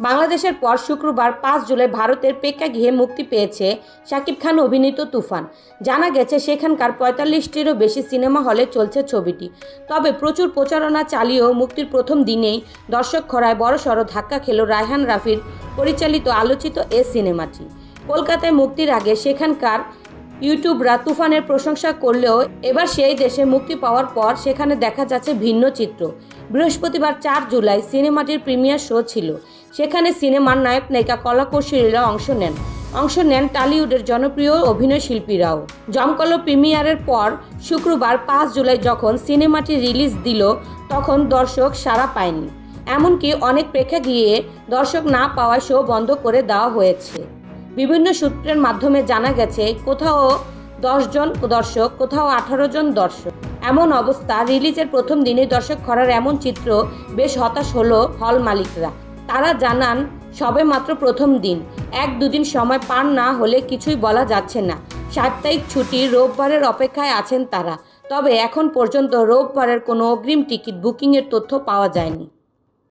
বাংলাদেশের পর শুক্রবার পাঁচ জুলাই ভারতের প্রেক্ষাগৃহে মুক্তি পেয়েছে শাকিব খান অভিনীত তুফান। জানা গেছে, সেখানকার পঁয়তাল্লিশটিরও বেশি সিনেমা হলে চলছে ছবিটি। তবে প্রচুর প্রচারণা চালিয়েও মুক্তির প্রথম দিনেই দর্শক খরায় বড়সড় ধাক্কা খেল রায়হান রাফির পরিচালিত আলোচিত এ সিনেমাটি। কলকাতায় মুক্তির আগে সেখানকার ইউটিউবরা তুফানের প্রশংসা করলেও এবার সেই দেশে মুক্তি পাওয়ার পর সেখানে দেখা যাচ্ছে ভিন্ন চিত্র। বৃহস্পতিবার চার জুলাই সিনেমাটির প্রিমিয়ার শো ছিল। সেখানে সিনেমার নায়ক নায়িকা কলাকৌশলীরা অংশ নেন। অংশ নেন টালিউডের জনপ্রিয় অভিনয় শিল্পীরাও। জমকলো প্রিমিয়ারের পর শুক্রবার পাঁচ জুলাই যখন সিনেমাটি রিলিজ দিল, তখন দর্শক সাড়া পায়নি। এমনকি অনেক প্রেক্ষাগৃহে দর্শক না পাওয়ায় শো বন্ধ করে দেওয়া হয়েছে। বিভিন্ন সূত্রের মাধ্যমে জানা গেছে, কোথাও জন দর্শক, কোথাও আঠারো জন দর্শক। এমন অবস্থা, রিলিজের প্রথম দিনে দর্শক খরার এমন চিত্র বেশ হতাশ হলো হল মালিকরা। তারা জানান, সবে মাত্র প্রথম দিন। এক দুদিন সময় পার না হলে কিছুই বলা যাচ্ছে না। সাপ্তাহিক ছুটি রোববারের অপেক্ষায় আছেন তারা। তবে এখন পর্যন্ত রোববারের কোনো অগ্রিম টিকিট বুকিংয়ের তথ্য পাওয়া যায়নি।